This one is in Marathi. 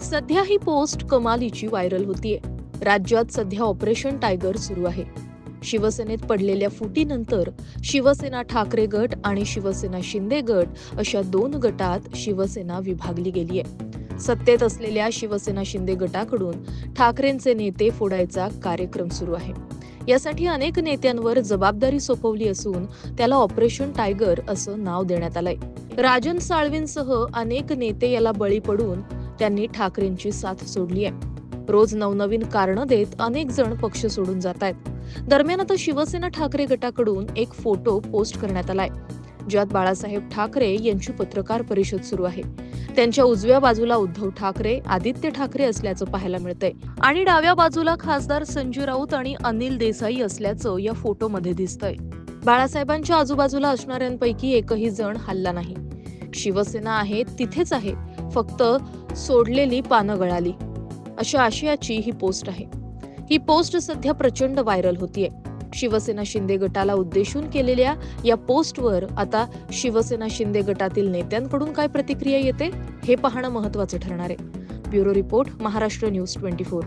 सध्या ही पोस्ट कमालीची व्हायरल होतीये. राज्यात सध्या ऑपरेशन टायगर सुरू आहे. शिवसेनेत पडलेल्या फुटीनंतर शिवसेना ठाकरे गट आणि शिवसेना शिंदे गट अशा दोन गटात शिवसेना विभागली गेलीय. सत्तेत असलेल्या शिवसेना शिंदे गटाकडून ठाकरेंचे नेते फोडायचा कार्यक्रम सुरू आहे. यासाठी अनेक नेत्यांवर जबाबदारी सोपवली असून त्याला ऑपरेशन टायगर असं नाव देण्यात आलंय. राजन साळवींसह अनेक नेते याला बळी पडून त्यांनी ठाकरेंची साथ सोडली आहे. रोज नवनवीन कारणं देत अनेक जण पक्ष सोडून जात आहेत. दरम्यान आता शिवसेना ठाकरे गटाकडून एक फोटो पोस्ट करण्यात आलाय. ज्यात बाळासाहेब ठाकरे यांची पत्रकार परिषद सुरू आहे. त्यांच्या उजव्या बाजूला उद्धव ठाकरे आदित्य ठाकरे असल्याचं पाहायला मिळतंय. आणि डाव्या बाजूला खासदार संजय राऊत आणि अनिल देसाई असल्याचं या फोटोमध्ये दिसतंय. बाळासाहेबांच्या आजूबाजूला असणाऱ्यांपैकी एकही जण हल्ला नाही. शिवसेना आहे तिथेच आहे. फक्त सोडलेली पानं गळाली. अशा आशयाची ही पोस्ट आहे. ही पोस्ट सध्या प्रचंड व्हायरल होतीये. शिवसेना शिंदे गटाला उद्देशून केलेल्या या पोस्टवर आता शिवसेना शिंदे गटातील नेत्यांकडून काय प्रतिक्रिया येते हे पाहणं महत्वाचं ठरणार आहे. Bureau report Maharashtra news twenty four.